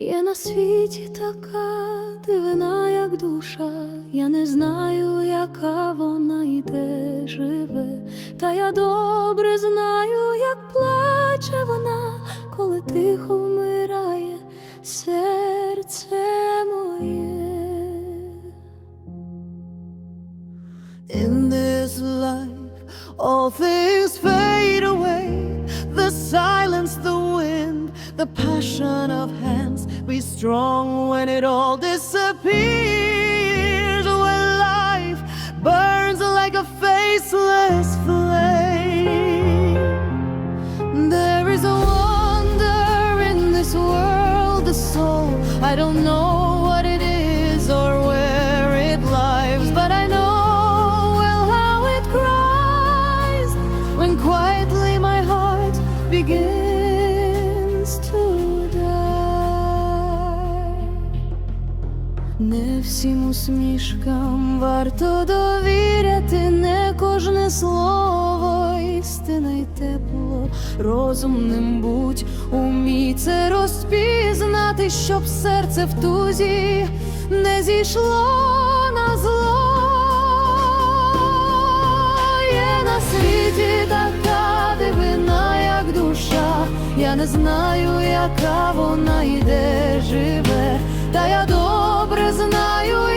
Є на світі така дивина, як душа, я не знаю, яка вона йде живе, та я добре знаю, the passion of hands. Be strong when it all disappears. When life burns like a faceless flame. There is a wonder in this world, the soul. I don't know Не всім усмішкам варто довіряти, не кожне слово, істина й тепло, розумним будь, умій це розпізнати, щоб серце в тузі не зійшло на зло. Є на світі така дивина, як душа. Я не знаю, яка вона і де живе, та я добре знаю,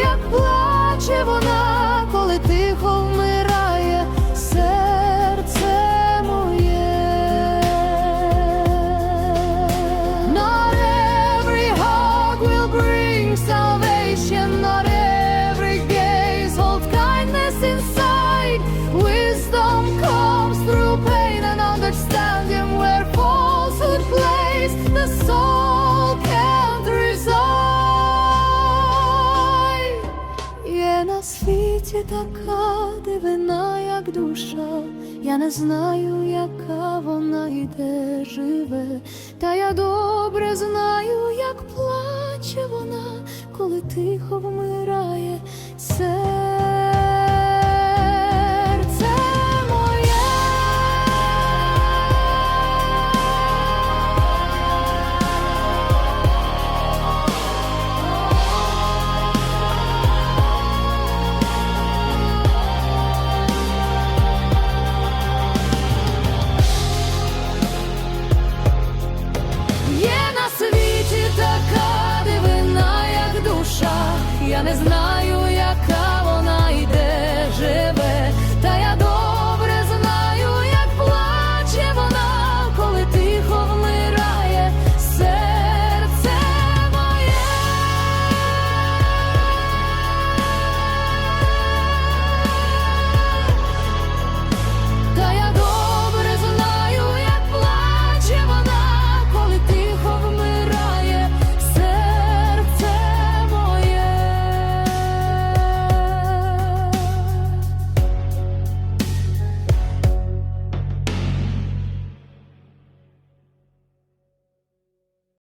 на світі така дивина, як душа. Я не знаю, яка вона і де живе, та я добре знаю, як плаче вона, коли тихо вмирає серце Я не знаю.